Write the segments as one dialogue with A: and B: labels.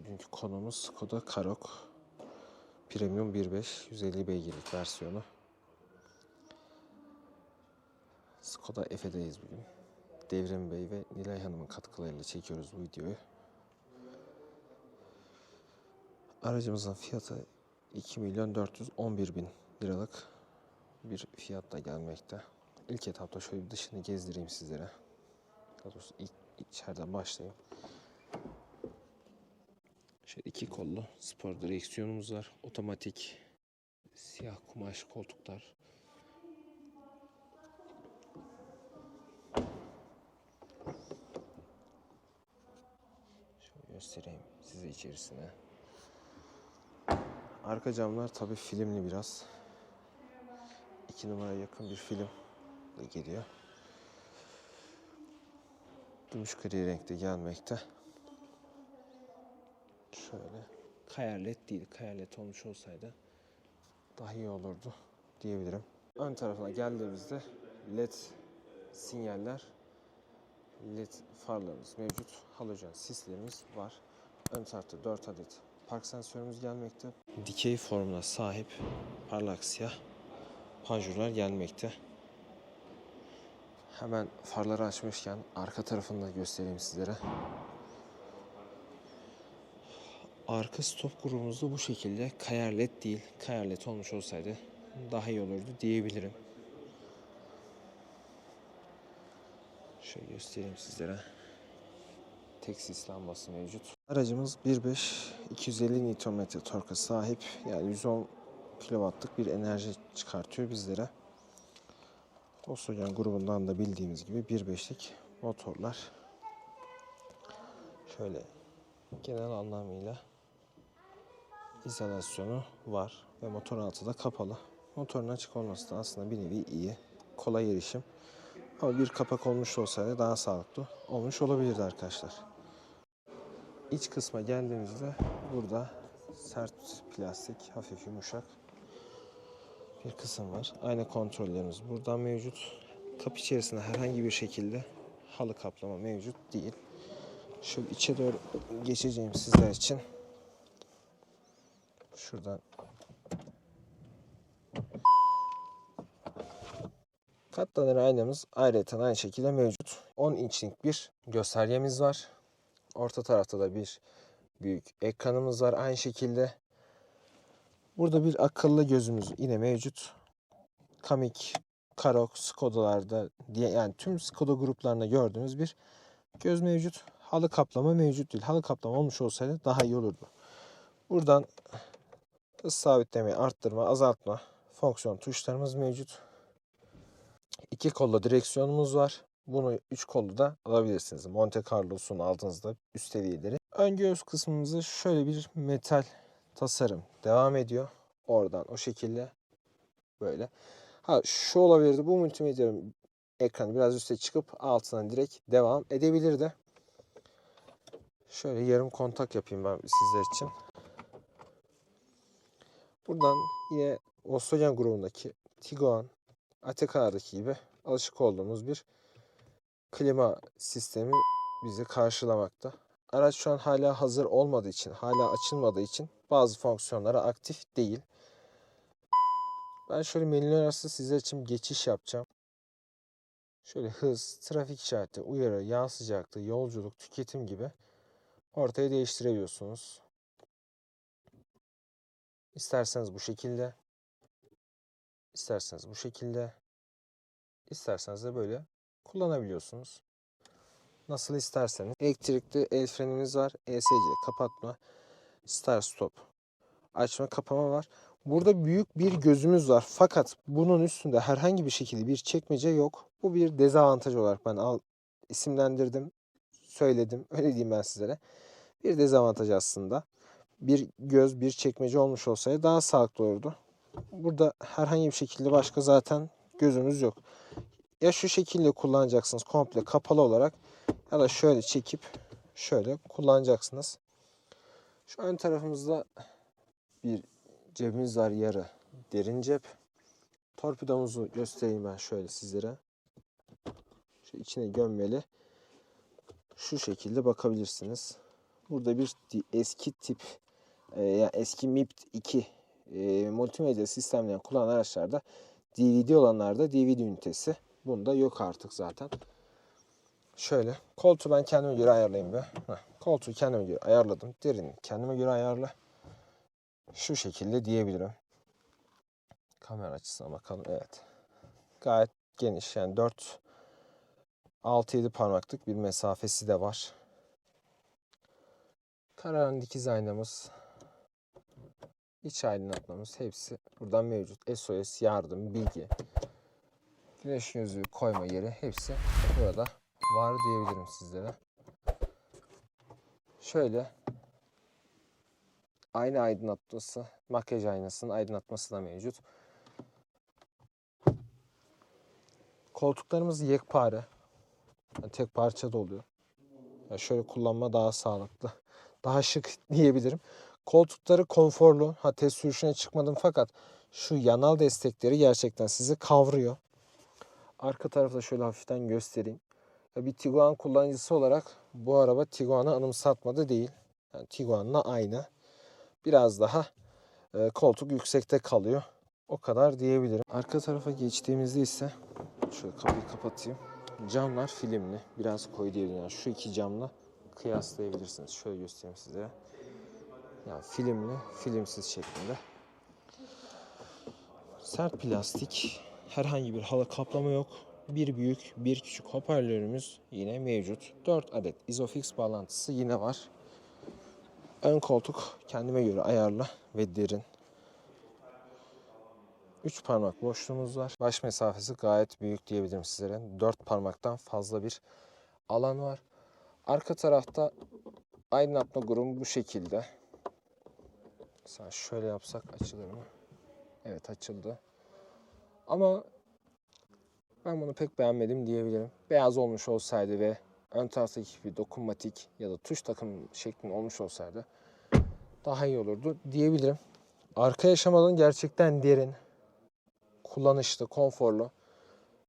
A: Bugünkü konumuz Skoda Karoq Premium 1.5 150 beygirlik versiyonu. Skoda Efe'deyiz bugün. Devrim Bey ve Nilay Hanım'ın katkılarıyla çekiyoruz bu videoyu. Aracımızın fiyatı 2 milyon 411 bin liralık bir fiyatla gelmekte. İlk etapta şöyle bir dışını gezdireyim sizlere. Daha doğrusu ilk içeriden başlayayım. Şöyle iki kollu spor direksiyonumuz var. Otomatik siyah kumaş koltuklar. Şöyle göstereyim size içerisine. Arka camlar tabi filmli biraz. İki numara yakın bir film geliyor. Gümüş gri renkte gelmekte. Şöyle. Kayarlet değil. Kayarlet olmuş olsaydı daha iyi olurdu diyebilirim. Ön tarafına geldiğimizde led sinyaller, led farlarımız mevcut. Halojen sislerimiz var. Ön tarafta 4 adet park sensörümüz gelmekte. Dikey formuna sahip parlak siyah panjurlar gelmekte. Hemen farları açmışken arka tarafını da göstereyim sizlere. Arka stop grubumuz da bu şekilde kayar led değil. Kayar led olmuş olsaydı daha iyi olurdu diyebilirim. Şöyle göstereyim sizlere. Tek sis lambası mevcut. Aracımız 1.5 250 Nm torka sahip. Yani 110 kW'lık bir enerji çıkartıyor bizlere. Volkswagen grubundan da bildiğimiz gibi 1.5'lik motorlar. Şöyle genel anlamıyla izolasyonu var ve motor altı da kapalı. Motorun açık olması da aslında bir nevi iyi. Kolay erişim. Ama bir kapak olmuş olsaydı daha sağlıklı olmuş olabilirdi arkadaşlar. İç kısma geldiğimizde burada sert plastik, hafif yumuşak bir kısım var. Ayna kontrollerimiz buradan mevcut. Kapı içerisinde herhangi bir şekilde halı kaplama mevcut değil. Şöyle içe doğru geçeceğim sizler için. Şuradan Katlanır aynamız ayrıca aynı şekilde mevcut. 10 inçlik bir göstergemiz var. Orta tarafta da bir büyük ekranımız var aynı şekilde. Burada bir akıllı gözümüz yine mevcut. Kamik, Karok, Skoda'larda diye yani tüm Skoda gruplarında gördüğümüz bir göz mevcut. Halı kaplama mevcut değil. Halı kaplama olmuş olsaydı daha iyi olurdu. Buradan hız sabitleme, arttırma, azaltma fonksiyon tuşlarımız mevcut. İki kollu direksiyonumuz var. Bunu üç kollu da alabilirsiniz. Monte Carlo'sun aldığınızda üst seviyeleri. Ön göğüs kısmımızda şöyle bir metal tasarım devam ediyor. Oradan o şekilde böyle. Ha şu olabilirdi. Bu multimedya ekranı biraz üste çıkıp altından direkt devam edebilirdi. Şöyle yarım kontak yapayım ben sizler için. Buradan yine Volkswagen grubundaki Tiguan, Atecar'daki gibi alışık olduğumuz bir klima sistemi bizi karşılamakta. Araç şu an hala hazır olmadığı için, hala açılmadığı için bazı fonksiyonlara aktif değil. Ben şöyle menüler arası sizler için geçiş yapacağım. Şöyle hız, trafik işareti, uyarı, yağ sıcaklığı, yolculuk, tüketim gibi ortaya değiştirebiliyorsunuz. İsterseniz bu şekilde, isterseniz bu şekilde, isterseniz de böyle kullanabiliyorsunuz. Nasıl isterseniz. Elektrikli el frenimiz var. ESC kapatma, start stop, açma kapama var. Burada büyük bir gözümüz var. Fakat bunun üstünde herhangi bir şekilde bir çekmece yok. Bu bir dezavantaj olarak ben al, isimlendirdim, söyledim. Öyle diyeyim ben sizlere. Bir dezavantaj aslında. Bir göz, bir çekmece olmuş olsaydı daha sağlıklı olurdu. Burada herhangi bir şekilde başka zaten gözümüz yok. Ya şu şekilde kullanacaksınız komple kapalı olarak ya da şöyle çekip şöyle kullanacaksınız. Şu ön tarafımızda bir cebimiz var yarı derin cep. Torpidomuzu göstereyim ben şöyle sizlere. Şu içine gömmeli. Şu şekilde bakabilirsiniz. Burada bir eski tip e, eski MIP 2 e, multimedya sistemlerini kullanan araçlarda DVD olanlarda DVD ünitesi. Bunda yok artık zaten. Şöyle koltuğu ben kendime göre ayarlayayım be. Koltuğu kendime göre ayarladım. Derin kendime göre ayarla. Şu şekilde diyebilirim. Kamera açısına bakalım. Evet. Gayet geniş. Yani 4 6-7 parmaklık bir mesafesi de var. Kararan dikiz aynamız, iç aydınlatmamız hepsi buradan mevcut. SOS, yardım, bilgi, güneş gözlüğü koyma yeri hepsi burada var diyebilirim sizlere. Şöyle ayna aydınlatması, makyaj aynasının aydınlatması da mevcut. Koltuklarımız yekpare. Yani tek parça da oluyor. Ya şöyle kullanma daha sağlıklı. Daha şık diyebilirim. Koltukları konforlu. Ha test sürüşüne çıkmadım fakat şu yanal destekleri gerçekten sizi kavruyor. Arka tarafı da şöyle hafiften göstereyim. Ya bir Tiguan kullanıcısı olarak bu araba Tiguan'ı anımsatmadı değil. Yani Tiguan'la aynı. Biraz daha e, koltuk yüksekte kalıyor. O kadar diyebilirim. Arka tarafa geçtiğimizde ise şöyle kapıyı kapatayım. Camlar filmli. Biraz koyu diyebilirim. Yani şu iki camla kıyaslayabilirsiniz. Şöyle göstereyim size. Yani filmli, filmsiz şeklinde. Sert plastik. Herhangi bir halı kaplama yok. Bir büyük, bir küçük hoparlörümüz yine mevcut. 4 adet Isofix bağlantısı yine var. Ön koltuk kendime göre ayarlı ve derin. 3 parmak boşluğumuz var. Baş mesafesi gayet büyük diyebilirim sizlere. 4 parmaktan fazla bir alan var. Arka tarafta aydınlatma grubu bu şekilde. Mesela şöyle yapsak açılır mı? Evet açıldı. Ama ben bunu pek beğenmedim diyebilirim. Beyaz olmuş olsaydı ve ön taraftaki gibi dokunmatik ya da tuş takım şeklinde olmuş olsaydı daha iyi olurdu diyebilirim. Arka yaşam gerçekten derin kullanışlı, konforlu.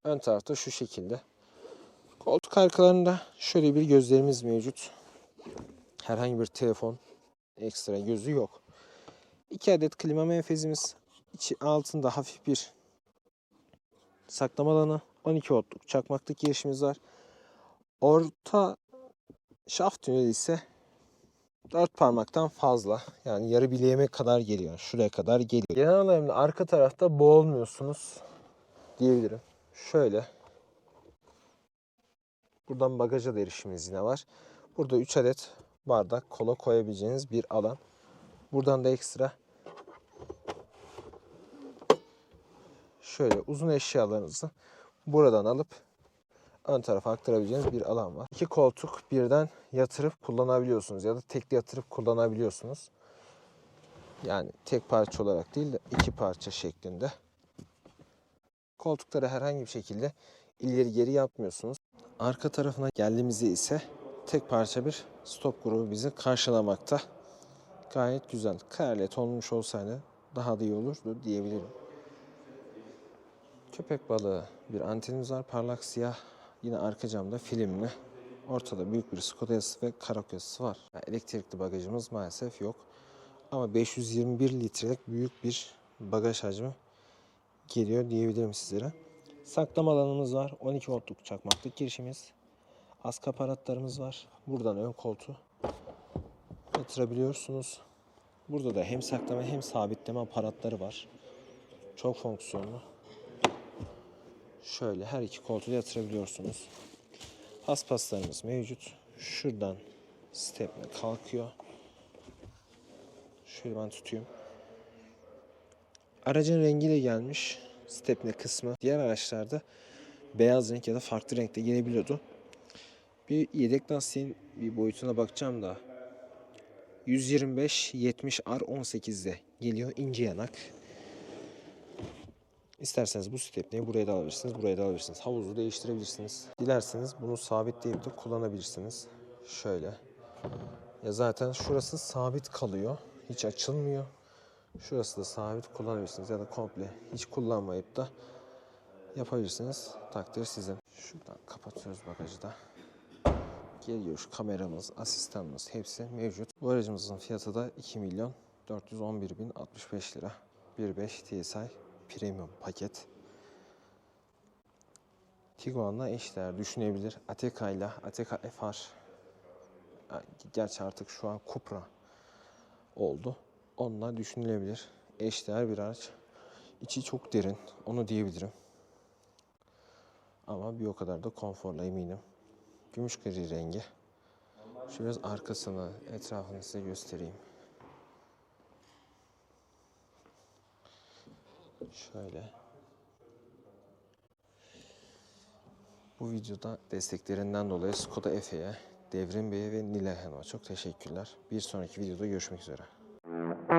A: Ön tarafta şu şekilde. Koltuk arkalarında şöyle bir gözlerimiz mevcut. Herhangi bir telefon ekstra gözü yok. 2 adet klima menfezimiz. İçi altında hafif bir saklama alanı. 12 voltluk çakmaklık girişimiz var. Orta şaft tüneli ise 4 parmaktan fazla. Yani yarı bileğime kadar geliyor. Şuraya kadar geliyor. Genel anlamda arka tarafta boğulmuyorsunuz diyebilirim. Şöyle. Buradan bagaja da erişimimiz yine var. Burada 3 adet bardak, kola koyabileceğiniz bir alan. Buradan da ekstra şöyle uzun eşyalarınızı buradan alıp ön tarafa aktarabileceğiniz bir alan var. İki koltuk birden yatırıp kullanabiliyorsunuz ya da tekli yatırıp kullanabiliyorsunuz. Yani tek parça olarak değil de iki parça şeklinde. Koltukları herhangi bir şekilde ileri geri yapmıyorsunuz. Arka tarafına geldiğimizde ise tek parça bir stop grubu bizi karşılamakta. Gayet güzel. Karlet olmuş olsaydı daha da iyi olurdu diyebilirim. Köpek balığı bir antenimiz var. Parlak siyah. Yine arka camda filmli. Ortada büyük bir Skoda yazısı ve Karak yazısı var. Yani elektrikli bagajımız maalesef yok. Ama 521 litrelik büyük bir bagaj hacmi geliyor diyebilirim sizlere. Saklama alanımız var. 12 voltluk çakmaklık girişimiz. Askı aparatlarımız var. Buradan ön koltuğu yatırabiliyorsunuz. Burada da hem saklama hem sabitleme aparatları var. Çok fonksiyonlu. Şöyle her iki koltuğu yatırabiliyorsunuz. Paspaslarımız mevcut. Şuradan steple kalkıyor. Şöyle ben tutayım. Aracın rengiyle gelmiş stepne kısmı. Diğer araçlarda beyaz renk ya da farklı renkte gelebiliyordu. Bir yedek lastiğin bir boyutuna bakacağım da 125 70 R18'de geliyor ince yanak. İsterseniz bu stepneyi buraya da alabilirsiniz, buraya da alabilirsiniz. Havuzu değiştirebilirsiniz. Dilerseniz bunu sabitleyip de kullanabilirsiniz. Şöyle. Ya zaten şurası sabit kalıyor. Hiç açılmıyor. Şurası da sabit kullanabilirsiniz ya da komple hiç kullanmayıp da yapabilirsiniz. Takdir sizin. Şuradan kapatıyoruz bagajı da. Geliyor kameramız, asistanımız hepsi mevcut. Bu aracımızın fiyatı da 2 milyon 411 bin 65 lira. 1.5 TSI Premium paket. Tiguan'la eşdeğer düşünebilir. Ateca ile Ateca FR. Gerçi artık şu an Cupra oldu. Onunla düşünülebilir. Eşdeğer bir araç. İçi çok derin. Onu diyebilirim. Ama bir o kadar da konforlu eminim. Gümüş gri rengi. Şu biraz arkasını, etrafını size göstereyim. Şöyle. Bu videoda desteklerinden dolayı Skoda Efe'ye, Devrim Bey'e ve Hanım'a çok teşekkürler. Bir sonraki videoda görüşmek üzere.